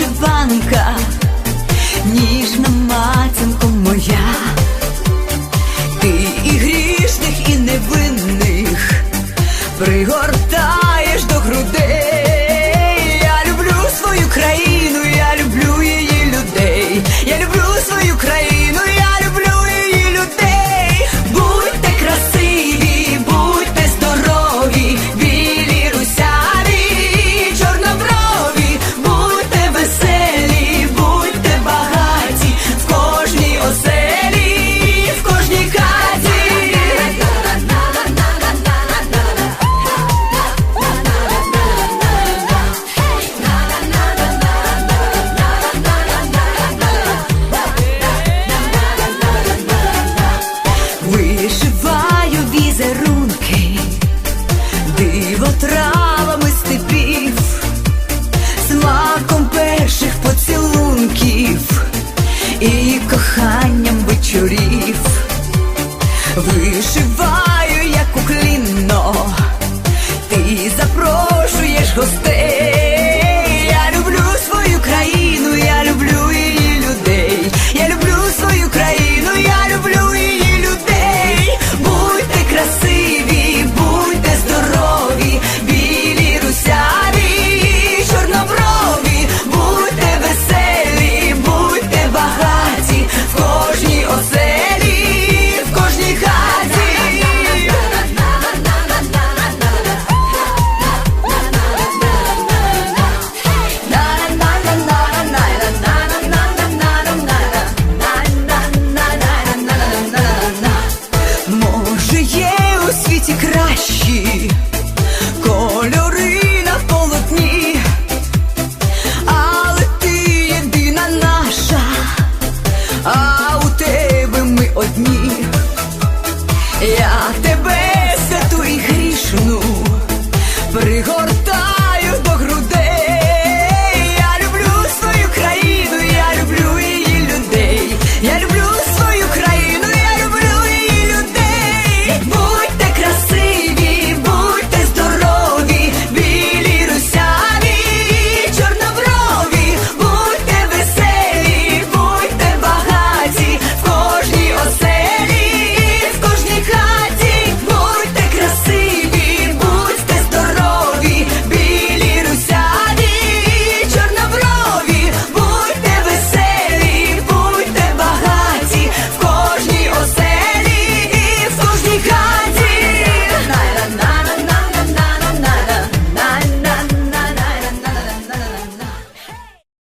вишиванка, ніжна матінко моя, ти і грішних, і невинних пригортав.